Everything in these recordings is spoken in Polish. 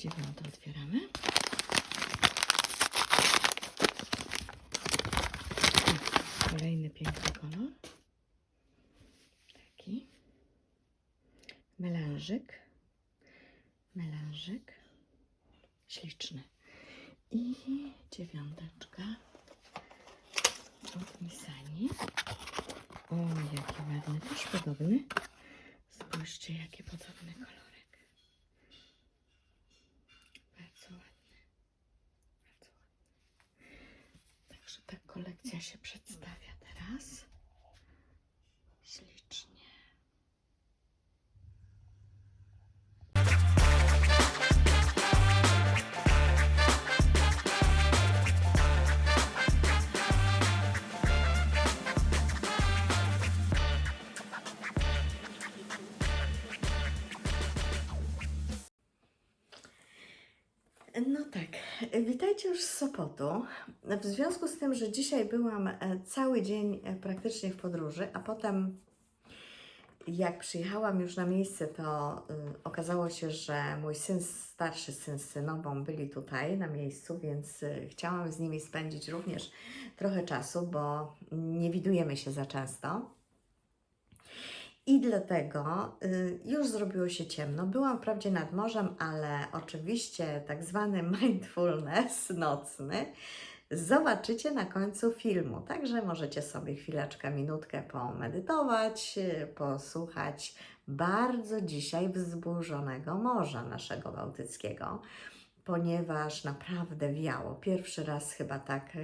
Dziewiąty otwieramy. Kolejny piękny kolor. Taki. Melanżyk. Melanżyk. Śliczny. I dziewiąteczka od Misani. O, jaki ładny, też podobny. Spójrzcie, jaki podobny kolorek. Bardzo ładny. Bardzo ładny. Także kolekcja się przedstawia teraz. Sopotu. W związku z tym, że dzisiaj byłam e, cały dzień e, praktycznie w podróży, a potem jak przyjechałam już na miejsce, to y, okazało się, że mój syn, starszy syn z synową byli tutaj na miejscu, więc y, chciałam z nimi spędzić również trochę czasu, bo nie widujemy się za często. I dlatego y, już zrobiło się ciemno. Byłam wprawdzie nad morzem, ale oczywiście tak zwany mindfulness nocny zobaczycie na końcu filmu. Także możecie sobie chwileczkę, minutkę pomedytować, y, posłuchać bardzo dzisiaj wzburzonego morza naszego bałtyckiego, ponieważ naprawdę wiało. Pierwszy raz chyba tak,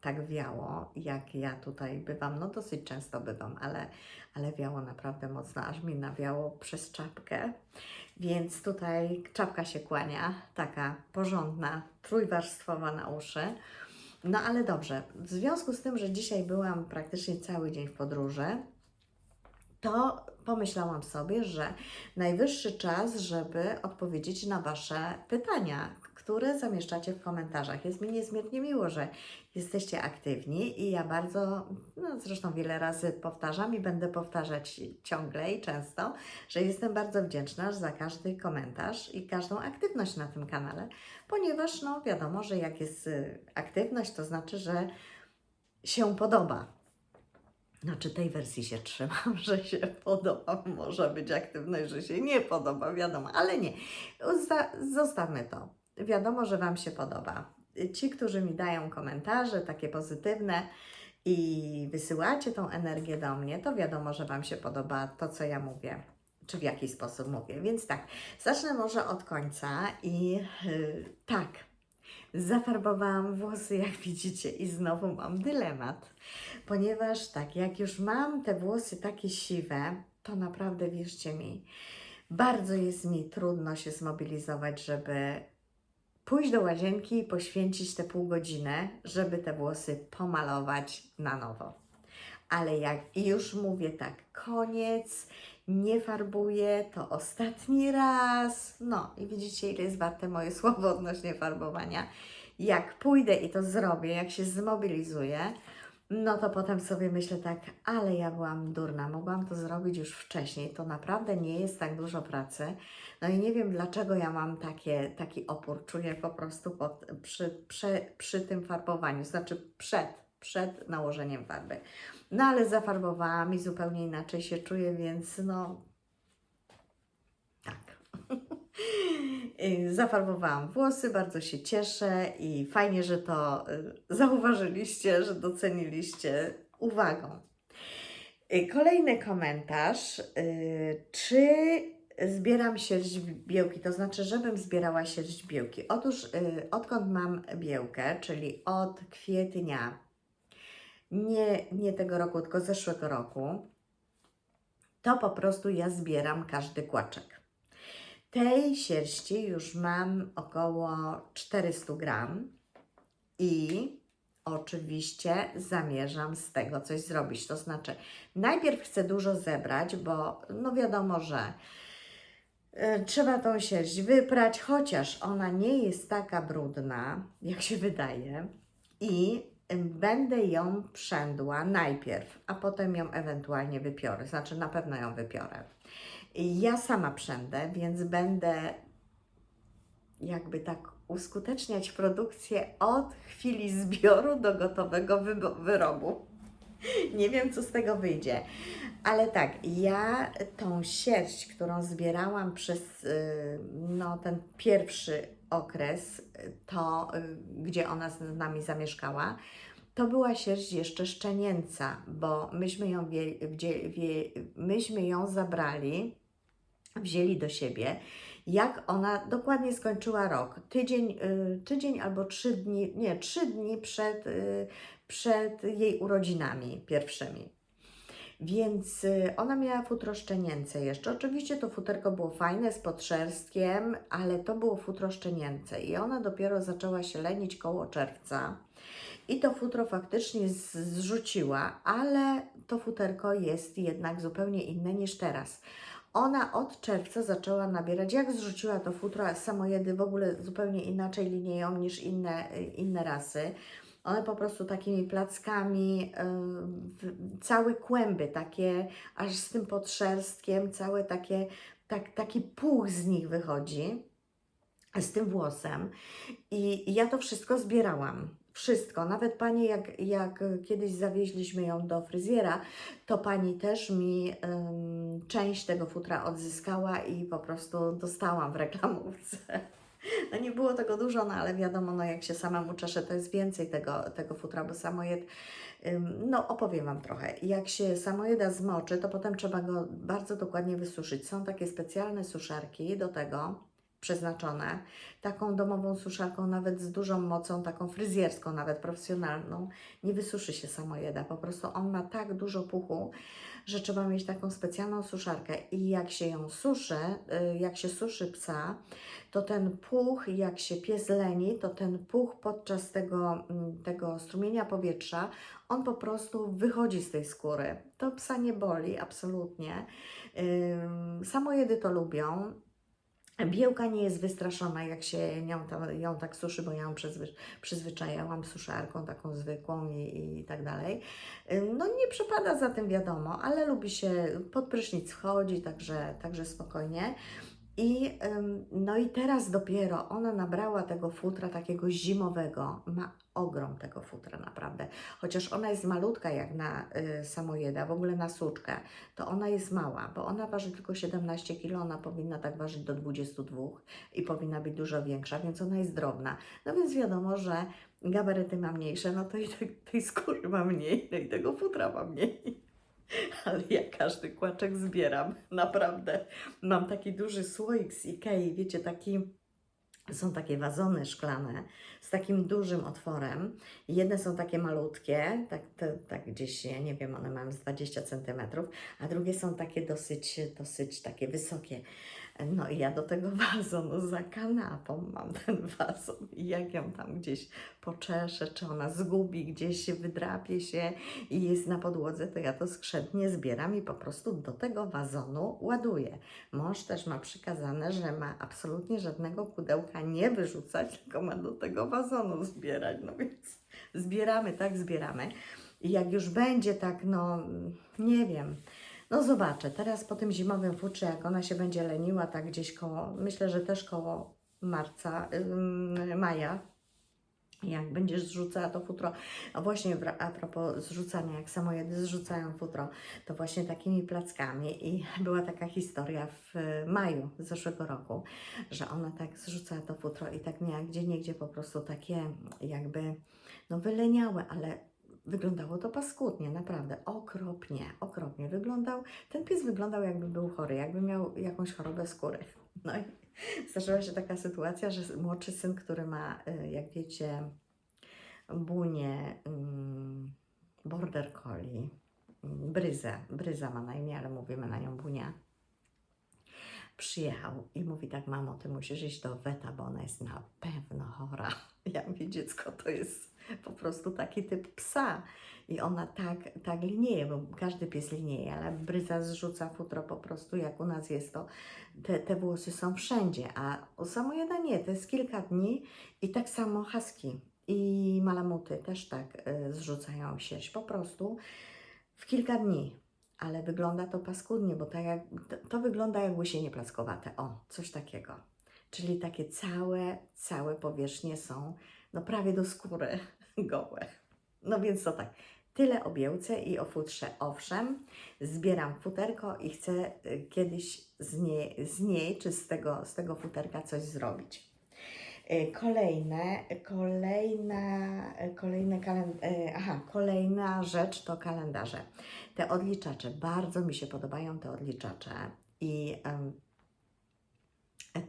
tak wiało, jak ja tutaj bywam. No dosyć często bywam, ale, ale wiało naprawdę mocno, aż mi nawiało przez czapkę. Więc tutaj czapka się kłania, taka porządna, trójwarstwowa na uszy. No ale dobrze, w związku z tym, że dzisiaj byłam praktycznie cały dzień w podróży, to pomyślałam sobie, że najwyższy czas, żeby odpowiedzieć na Wasze pytania, które zamieszczacie w komentarzach. Jest mi niezmiernie miło, że jesteście aktywni i ja bardzo, no zresztą wiele razy powtarzam i będę powtarzać ciągle i często, że jestem bardzo wdzięczna za każdy komentarz i każdą aktywność na tym kanale, ponieważ no wiadomo, że jak jest y, aktywność, to znaczy, że się podoba. Znaczy tej wersji się trzymam, że się podoba. Może być aktywność, że się nie podoba, wiadomo, ale nie. Zostawmy to. Wiadomo, że Wam się podoba. Ci, którzy mi dają komentarze takie pozytywne i wysyłacie tą energię do mnie, to wiadomo, że Wam się podoba to, co ja mówię. Czy w jaki sposób mówię. Więc tak, zacznę może od końca i yy, tak, zafarbowałam włosy, jak widzicie, i znowu mam dylemat ponieważ tak, jak już mam te włosy takie siwe, to naprawdę wierzcie mi, bardzo jest mi trudno się zmobilizować, żeby pójść do łazienki i poświęcić te pół godziny, żeby te włosy pomalować na nowo. Ale jak już mówię tak, koniec, nie farbuję, to ostatni raz. No i widzicie, ile jest warte moje słowo odnośnie farbowania. Jak pójdę i to zrobię, jak się zmobilizuję, no to potem sobie myślę tak, ale ja byłam durna, mogłam to zrobić już wcześniej. To naprawdę nie jest tak dużo pracy. No i nie wiem, dlaczego ja mam takie, taki opór, czuję po prostu pod, przy, przy, przy tym farbowaniu, znaczy przed, przed nałożeniem farby. No ale zafarbowałam i zupełnie inaczej się czuję, więc no tak. Zafarbowałam włosy, bardzo się cieszę i fajnie, że to y, zauważyliście, że doceniliście uwagą. Y, Kolejny komentarz. y, Czy zbieram sierść biełki? To znaczy, żebym zbierała sierść biełki. Otóż, odkąd mam biełkę, czyli od kwietnia, nie, nie tego roku, tylko zeszłego roku, to po prostu ja zbieram każdy kłaczek. Tej sierści już mam około 400 gram i oczywiście zamierzam z tego coś zrobić. To znaczy, najpierw chcę dużo zebrać, bo no wiadomo, że y, trzeba tą sierść wyprać, chociaż ona nie jest taka brudna, jak się wydaje, i będę ją przędła najpierw, a potem ją ewentualnie wypiorę. Znaczy, na pewno ją wypiorę. Ja sama przędę, więc będę jakby tak uskuteczniać produkcję od chwili zbioru do gotowego wyrobu. Nie wiem, co z tego wyjdzie. Ale tak, ja tą sierść, którą zbierałam przez y, no, ten pierwszy okres, to y, gdzie ona z nami zamieszkała, to była sierść jeszcze szczenięca, bo myśmy ją, wie, myśmy ją zabrali, wzięli do siebie, jak ona dokładnie skończyła rok. Tydzień, y, tydzień albo trzy dni, nie, trzy dni przed, y, przed jej urodzinami pierwszymi. Więc y, ona miała futro szczenięce jeszcze. Oczywiście to futerko było fajne, z podszerstkiem, ale to było futro szczenięce. I ona dopiero zaczęła się lenić koło czerwca. I to futro faktycznie zrzuciła, ale to futerko jest jednak zupełnie inne niż teraz. Ona od czerwca zaczęła nabierać, jak zrzuciła to futro, samojedy w ogóle zupełnie inaczej linieją niż inne, inne rasy. One po prostu takimi plackami, yy, całe kłęby takie, aż z tym podszerstkiem, całe takie, tak, taki puch z nich wychodzi, z tym włosem. I ja to wszystko zbierałam. Wszystko. Nawet pani, jak, jak kiedyś zawieźliśmy ją do fryzjera, to pani też mi ym, część tego futra odzyskała i po prostu dostałam w reklamówce. No nie było tego dużo, no ale wiadomo, no jak się samemu czeszę, to jest więcej tego, tego futra, bo samojed, no opowiem Wam trochę. Jak się samojeda zmoczy, to potem trzeba go bardzo dokładnie wysuszyć. Są takie specjalne suszarki do tego, przeznaczone, taką domową suszarką, nawet z dużą mocą, taką fryzjerską, nawet profesjonalną, nie wysuszy się samojeda. Po prostu on ma tak dużo puchu, że trzeba mieć taką specjalną suszarkę. I jak się ją suszy, y, jak się suszy psa, to ten puch, jak się pies leni, to ten puch podczas tego, mm, tego strumienia powietrza, on po prostu wychodzi z tej skóry. To psa nie boli, absolutnie. Samojedy to lubią. Biełka nie jest wystraszona, jak się nią, ją tak suszy, bo ja ją przyzwy, przyzwyczajałam suszarką taką zwykłą i, i tak dalej. No nie przepada za tym, wiadomo, ale lubi się pod prysznic wchodzi, także, także spokojnie. I, no i teraz dopiero ona nabrała tego futra takiego zimowego. Ma ogrom tego futra naprawdę. Chociaż ona jest malutka jak na y, samojeda, w ogóle na suczkę, to ona jest mała, bo ona waży tylko 17 kg, ona powinna tak ważyć do 22 i powinna być dużo większa, więc ona jest drobna. No więc wiadomo, że gabaryty ma mniejsze, no to i tej, tej skóry ma mniej, no i tego futra ma mniej. Ale ja każdy kłaczek zbieram, naprawdę. Mam taki duży słoik z Ikei, wiecie, taki, są takie wazony szklane z takim dużym otworem. Jedne są takie malutkie, tak, te, tak gdzieś, ja nie wiem, one mają z 20 cm, a drugie są takie dosyć, dosyć takie wysokie. No i ja do tego wazonu za kanapą mam ten wazon i jak ją tam gdzieś poczeszę, czy ona zgubi, gdzieś się wydrapie się i jest na podłodze, to ja to skrzętnie zbieram i po prostu do tego wazonu ładuję. Mąż też ma przykazane, że ma absolutnie żadnego pudełka nie wyrzucać, tylko ma do tego wazonu zbierać. No więc zbieramy, tak zbieramy. I jak już będzie tak, no nie wiem, no zobaczę. Teraz po tym zimowym futrze, jak ona się będzie leniła, tak gdzieś koło, myślę, że też koło marca, ym, maja, jak będziesz zrzucała to futro, a właśnie a propos zrzucania, jak samojedy zrzucają futro, to właśnie takimi plackami i była taka historia w e, maju zeszłego roku, że ona tak zrzucała to futro i tak miała gdzie niegdzie po prostu takie jakby no wyleniałe, ale wyglądało to paskudnie, naprawdę, okropnie, okropnie wyglądał, ten pies wyglądał jakby był chory, jakby miał jakąś chorobę skóry. No i zdarzyła się taka sytuacja, że młodszy syn, który ma, y, jak wiecie, bunię, ym, border collie, ym, bryzę, bryza ma na imię, ale mówimy na nią bunia, przyjechał i mówi tak, mamo, ty musisz iść do weta, bo ona jest na pewno chora. Ja mówię, dziecko, to jest po prostu taki typ psa. I ona tak, tak linieje, bo każdy pies linieje, ale bryza zrzuca futro po prostu, jak u nas jest to, te, te włosy są wszędzie, a u samojeda nie, to jest kilka dni i tak samo husky i malamuty też tak y, zrzucają sierść, po prostu w kilka dni. Ale wygląda to paskudnie, bo tak jak, to, to wygląda jak łysienie plackowate, o, coś takiego. czyli takie całe, całe powierzchnie są no prawie do skóry gołe. No więc to tak, tyle o biełce i o futrze. Owszem, zbieram futerko i chcę y, kiedyś z niej, z niej czy z tego, z tego futerka coś zrobić. Y, Kolejne, kolejna, kolejne kalend- y, aha, kolejna rzecz to kalendarze. Te odliczacze, bardzo mi się podobają te odliczacze i e,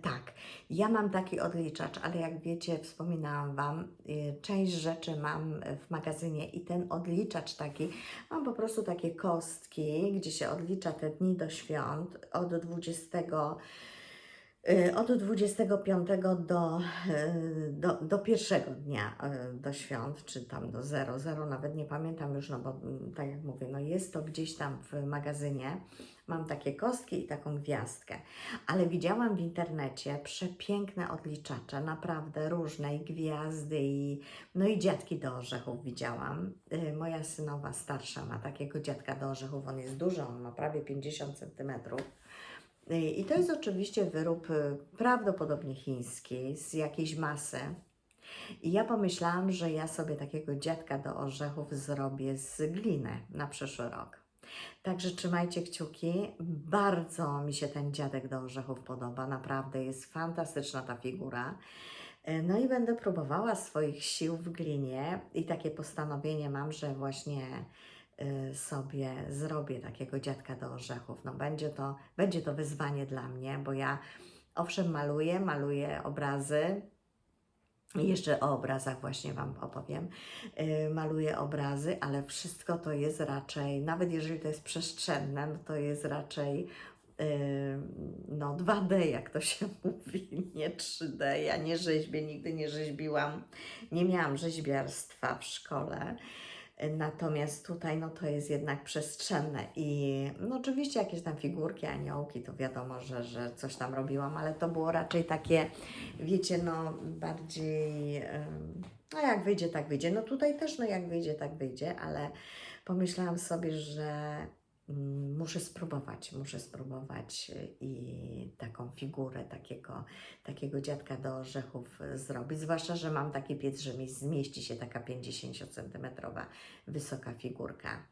tak, ja mam taki odliczacz, ale jak wiecie, wspominałam Wam, y, część rzeczy mam w magazynie i ten odliczacz taki, mam po prostu takie kostki, gdzie się odlicza te dni do świąt od 20 Y, Od 25 do, y, do, do pierwszego dnia do świąt, czy tam do 0, 0 nawet nie pamiętam już, no bo mm, tak jak mówię, no jest to gdzieś tam w magazynie. Mam takie kostki i taką gwiazdkę, ale widziałam w internecie przepiękne odliczacze, naprawdę różne i gwiazdy i no i dziadki do orzechów widziałam. Y, Moja synowa starsza ma takiego dziadka do orzechów, on jest duży, on ma prawie 50 centymetrów. Y, I to jest oczywiście wyrób y, prawdopodobnie chiński, z jakiejś masy. I ja pomyślałam, że ja sobie takiego dziadka do orzechów zrobię z gliny na przyszły rok. Także trzymajcie kciuki. Bardzo mi się ten dziadek do orzechów podoba. Naprawdę jest fantastyczna ta figura. Y, No i będę próbowała swoich sił w glinie i takie postanowienie mam, że właśnie y, sobie zrobię takiego dziadka do orzechów. No będzie to, będzie to wyzwanie dla mnie, bo ja owszem maluję, maluję obrazy. Jeszcze o obrazach właśnie Wam opowiem. Yy, maluję obrazy, ale wszystko to jest raczej, nawet jeżeli to jest przestrzenne, no to jest raczej yy, no 2D, jak to się mówi, nie 3D. Ja nie rzeźbię, nigdy nie rzeźbiłam, nie miałam rzeźbiarstwa w szkole. Natomiast tutaj no to jest jednak przestrzenne i no oczywiście jakieś tam figurki, aniołki, to wiadomo, że, że coś tam robiłam, ale to było raczej takie, wiecie, no bardziej, no jak wyjdzie, tak wyjdzie. No tutaj też, no jak wyjdzie, tak wyjdzie, ale pomyślałam sobie, że muszę spróbować, muszę spróbować y, i taką figurę takiego, takiego dziadka do orzechów y, zrobić, zwłaszcza, że mam taki piec, że mi zmieści się taka 50-centymetrowa wysoka figurka.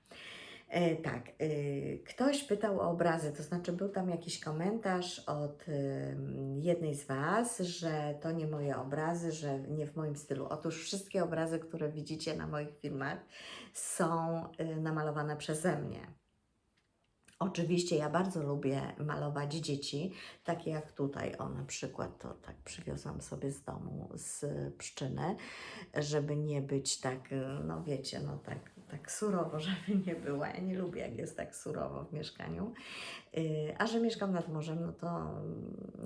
E, tak, y, ktoś pytał o obrazy, to znaczy był tam jakiś komentarz od ym, jednej z Was, że to nie moje obrazy, że nie w moim stylu. Otóż wszystkie obrazy, które widzicie na moich filmach, są y, namalowane przeze mnie. Oczywiście ja bardzo lubię malować dzieci, takie jak tutaj, o na przykład to tak przywiozłam sobie z domu z Pszczyny, żeby nie być tak, y, no wiecie, no tak, tak surowo, żeby nie było. Ja nie lubię, jak jest tak surowo w mieszkaniu. Y, A że mieszkam nad morzem, no to,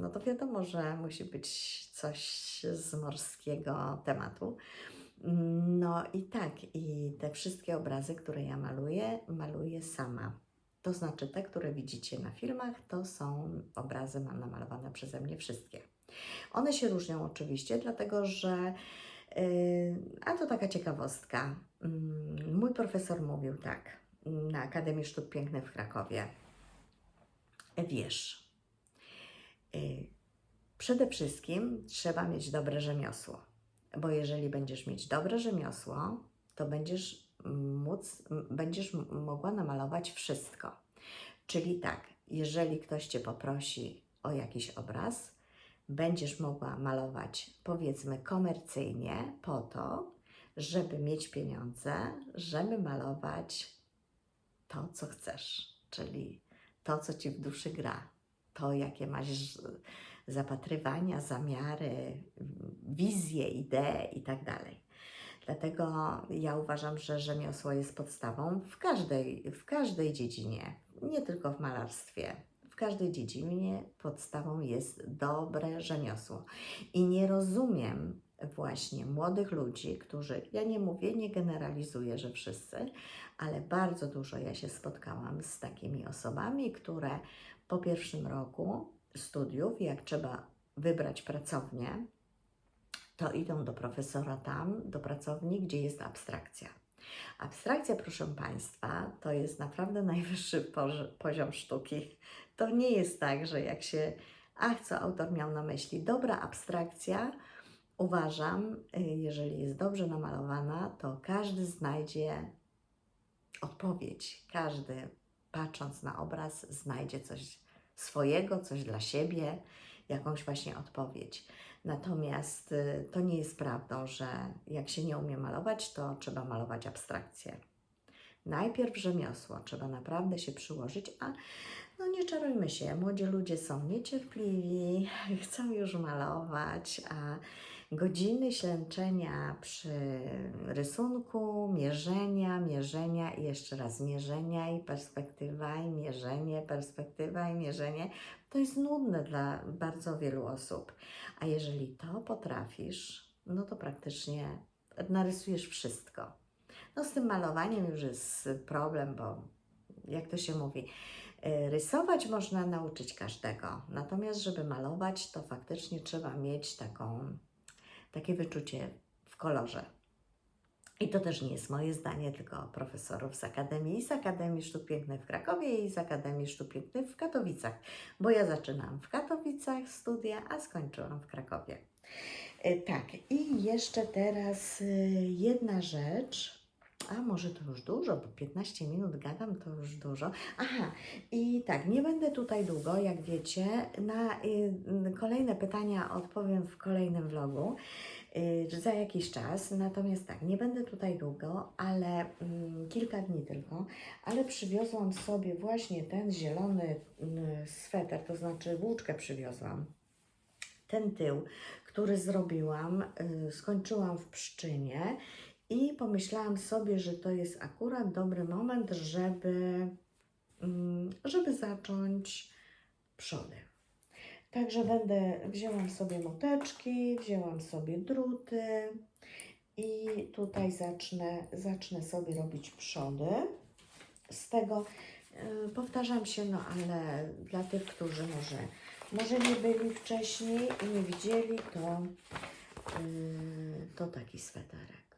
no to wiadomo, że musi być coś z morskiego tematu. No i tak, i te wszystkie obrazy, które ja maluję, maluję sama. To znaczy te, które widzicie na filmach, to są obrazy mam namalowane przeze mnie wszystkie. One się różnią oczywiście, dlatego że, yy, a to taka ciekawostka, Mm, mój profesor mówił tak na Akademii Sztuk Pięknych w Krakowie. Wiesz, yy, przede wszystkim trzeba mieć dobre rzemiosło, bo jeżeli będziesz mieć dobre rzemiosło, to będziesz móc, będziesz mogła namalować wszystko. Czyli tak, jeżeli ktoś Cię poprosi o jakiś obraz, będziesz mogła malować powiedzmy komercyjnie po to, żeby mieć pieniądze, żeby malować to, co chcesz, czyli to, co Ci w duszy gra, to, jakie masz zapatrywania, zamiary, wizje, idee i tak. Dlatego ja uważam, że rzemiosło jest podstawą w każdej, w każdej dziedzinie, nie tylko w malarstwie. W każdej dziedzinie podstawą jest dobre rzemiosło. I nie rozumiem właśnie młodych ludzi, którzy, ja nie mówię, nie generalizuję, że wszyscy, ale bardzo dużo ja się spotkałam z takimi osobami, które po pierwszym roku studiów, jak trzeba wybrać pracownię, to idą do profesora tam, do pracowni, gdzie jest abstrakcja. Abstrakcja, proszę Państwa, to jest naprawdę najwyższy pozi- poziom sztuki. To nie jest tak, że jak się Ach, co autor miał na myśli? Dobra abstrakcja, uważam, y, jeżeli jest dobrze namalowana, to każdy znajdzie odpowiedź. Każdy, patrząc na obraz, znajdzie coś swojego, coś dla siebie, jakąś właśnie odpowiedź. Natomiast y, to nie jest prawdą, że jak się nie umie malować, to trzeba malować abstrakcję. Najpierw rzemiosło, trzeba naprawdę się przyłożyć, a no nie czarujmy się, młodzi ludzie są niecierpliwi, chcą już malować, a godziny ślęczenia przy rysunku, mierzenia, mierzenia i jeszcze raz mierzenia i perspektywa i mierzenie, perspektywa i mierzenie, to jest nudne dla bardzo wielu osób. A jeżeli to potrafisz, no to praktycznie narysujesz wszystko. No z tym malowaniem już jest problem, bo jak to się mówi, y, rysować można nauczyć każdego, natomiast żeby malować, to faktycznie trzeba mieć taką, takie wyczucie w kolorze. I to też nie jest moje zdanie, tylko profesorów z Akademii, z Akademii Sztuk Pięknych w Krakowie i z Akademii Sztuk Pięknych w Katowicach, bo ja zaczynam w Katowicach studia, a skończyłam w Krakowie. Y, Tak, i jeszcze teraz y, jedna rzecz. A może to już dużo, bo 15 minut gadam, to już dużo. Aha, i tak, nie będę tutaj długo, jak wiecie. Na y, kolejne pytania odpowiem w kolejnym vlogu y, za jakiś czas. Natomiast tak, nie będę tutaj długo, ale mm, kilka dni tylko, ale przywiozłam sobie właśnie ten zielony mm, sweter, to znaczy włóczkę przywiozłam. Ten tył, który zrobiłam, y, skończyłam w Pszczynie i pomyślałam sobie, że to jest akurat dobry moment, żeby, mm, żeby zacząć przody. Także będę, wzięłam sobie moteczki, wzięłam sobie druty i tutaj zacznę, zacznę sobie robić przody. Z tego y, powtarzam się, no ale dla tych, którzy może, może nie byli wcześniej i nie widzieli, to, y, to taki sweterek.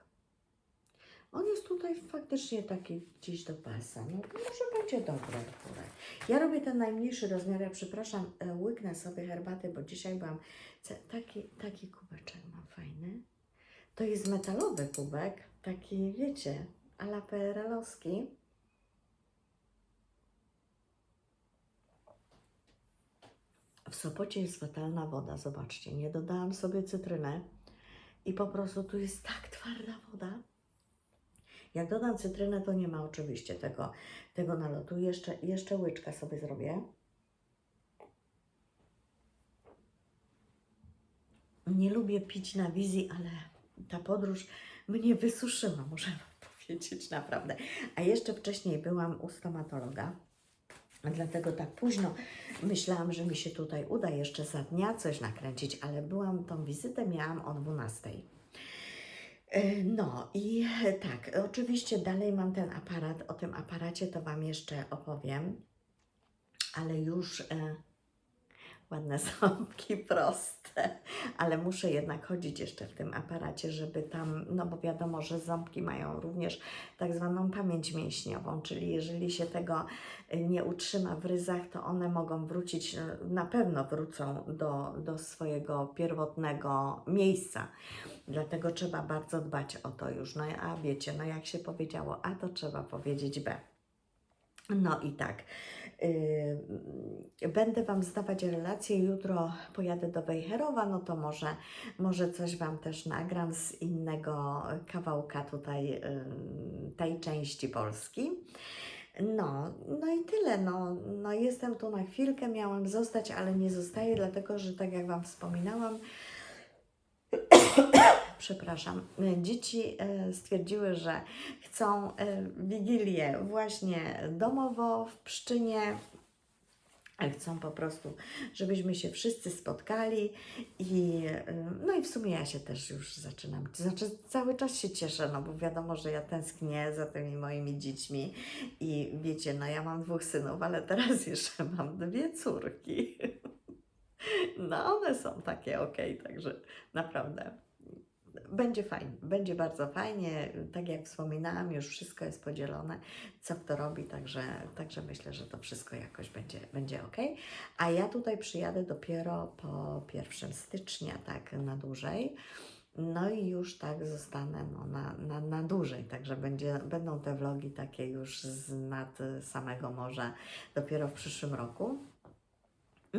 On jest tutaj faktycznie taki gdzieś do pasa. No może będzie dobre akurat. Ja robię ten najmniejszy rozmiar. Ja przepraszam, e, łyknę sobie herbaty, bo dzisiaj byłam... Taki, taki kubeczek mam fajny. To jest metalowy kubek, taki wiecie, a PRL-owski. W Sopocie jest fatalna woda, zobaczcie. Nie dodałam sobie cytryny i po prostu tu jest tak twarda woda. Jak dodam cytrynę, to nie ma oczywiście tego, tego nalotu. Jeszcze, jeszcze łyczka sobie zrobię. Nie lubię pić na wizji, ale ta podróż mnie wysuszyła, muszę powiedzieć, naprawdę. A jeszcze wcześniej byłam u stomatologa. Dlatego tak późno myślałam, że mi się tutaj uda jeszcze za dnia coś nakręcić, ale byłam, tą wizytę miałam o 12. E, No i e, tak, oczywiście dalej mam ten aparat. O tym aparacie to Wam jeszcze opowiem, ale już e, ładne ząbki proste, ale muszę jednak chodzić jeszcze w tym aparacie, żeby tam, no bo wiadomo, że ząbki mają również tak zwaną pamięć mięśniową, czyli jeżeli się tego e, nie utrzyma w ryzach, to one mogą wrócić, e, na pewno wrócą do, do swojego pierwotnego miejsca. Dlatego trzeba bardzo dbać o to już. No a wiecie, no jak się powiedziało A, to trzeba powiedzieć B. No i tak. Będę Wam zdawać relacje. Jutro pojadę do Wejherowa, no to może, może coś Wam też nagram z innego kawałka tutaj tej części Polski. No, no i tyle. No, no jestem tu na chwilkę, miałam zostać, ale nie zostaję, dlatego że tak jak Wam wspominałam, przepraszam, e, dzieci e, stwierdziły, że chcą e, wigilię właśnie domowo w Pszczynie. Chcą po prostu, żebyśmy się wszyscy spotkali i no i w sumie ja się też już zaczynam, znaczy cały czas się cieszę, no bo wiadomo, że ja tęsknię za tymi moimi dziećmi i wiecie, no ja mam dwóch synów, ale teraz jeszcze mam dwie córki. No one są takie okej, także naprawdę będzie fajnie, będzie bardzo fajnie. Tak jak wspominałam, już wszystko jest podzielone, co kto robi, także, także myślę, że to wszystko jakoś będzie, będzie ok. A ja tutaj przyjadę dopiero po 1 stycznia, tak na dłużej. No i już tak zostanę no, na, na, na dłużej, także będzie, będą te vlogi takie już z nad samego morza dopiero w przyszłym roku.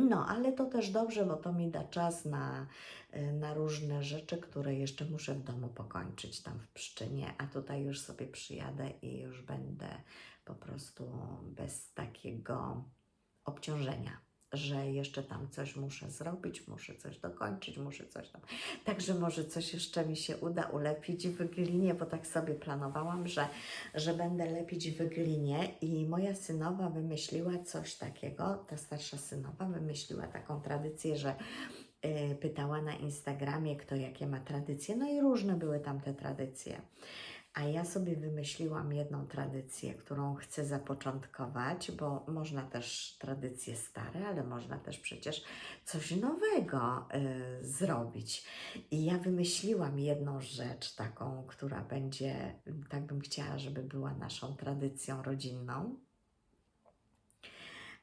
No, ale to też dobrze, bo to mi da czas na, y, na różne rzeczy, które jeszcze muszę w domu pokończyć tam w Pszczynie, a tutaj już sobie przyjadę i już będę po prostu bez takiego obciążenia, że jeszcze tam coś muszę zrobić, muszę coś dokończyć, muszę coś tam. Także może coś jeszcze mi się uda ulepić w glinie, bo tak sobie planowałam, że, że będę lepić w glinie i moja synowa wymyśliła coś takiego, ta starsza synowa wymyśliła taką tradycję, że y, pytała na Instagramie, kto jakie ma tradycje, no i różne były tam te tradycje. A ja sobie wymyśliłam jedną tradycję, którą chcę zapoczątkować, bo można też tradycje stare, ale można też przecież coś nowego y, zrobić. I ja wymyśliłam jedną rzecz taką, która będzie, tak bym chciała, żeby była naszą tradycją rodzinną.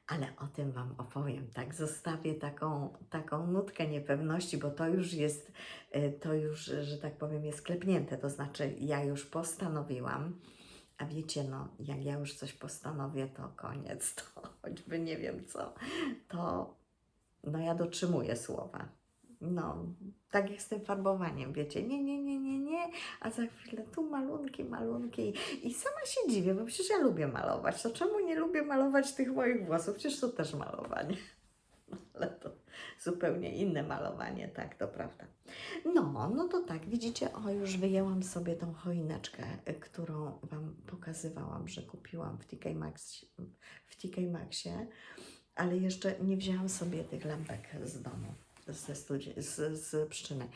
Ale o tym Wam opowiem, tak? Zostawię taką, taką nutkę niepewności, bo to już jest, y, to już, że tak powiem, jest klepnięte. To znaczy, ja już postanowiłam, a wiecie, no, jak ja już coś postanowię, to koniec, to choćby nie wiem co, to no ja dotrzymuję słowa. No, tak jak z tym farbowaniem, wiecie, nie, nie, nie, nie, nie, a za chwilę tu malunki, malunki i, sama się dziwię, bo przecież ja lubię malować, to czemu nie lubię malować tych moich włosów? Przecież to też malowanie, ale to zupełnie inne malowanie, tak, to prawda. No, no to tak, widzicie, o, już wyjęłam sobie tą choineczkę, y, którą Wam pokazywałam, że kupiłam w TK, Maxie, w TK Maxie, ale jeszcze nie wzięłam sobie tych lampek z domu, ze studi- z, z pszczyny.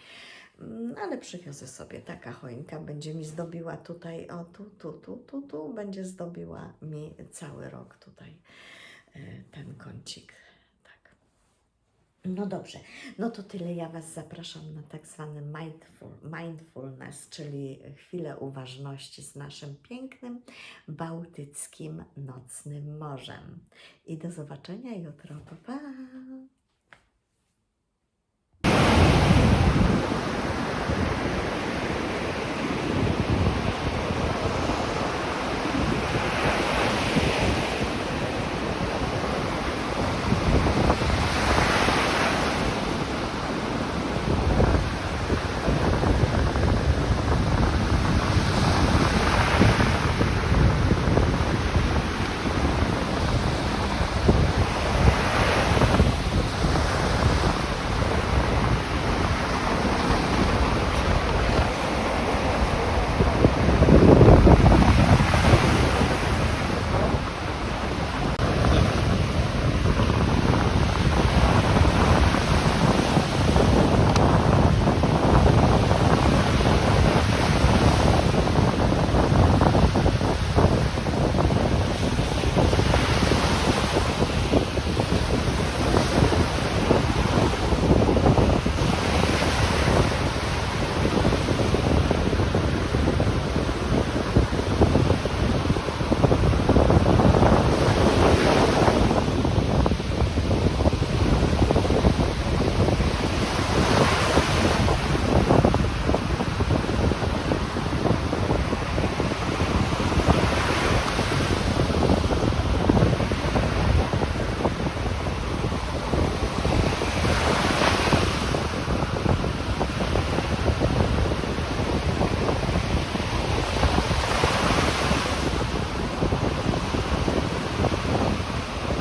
Mm, Ale przywiozę sobie, taka choinka będzie mi zdobiła tutaj, o tu, tu, tu, tu, tu, będzie zdobiła mi cały rok tutaj y, ten kącik, tak. No dobrze, no to tyle. Ja Was zapraszam na tak zwany mindful, mindfulness, czyli chwilę uważności z naszym pięknym bałtyckim nocnym morzem. I do zobaczenia jutro. Pa, pa!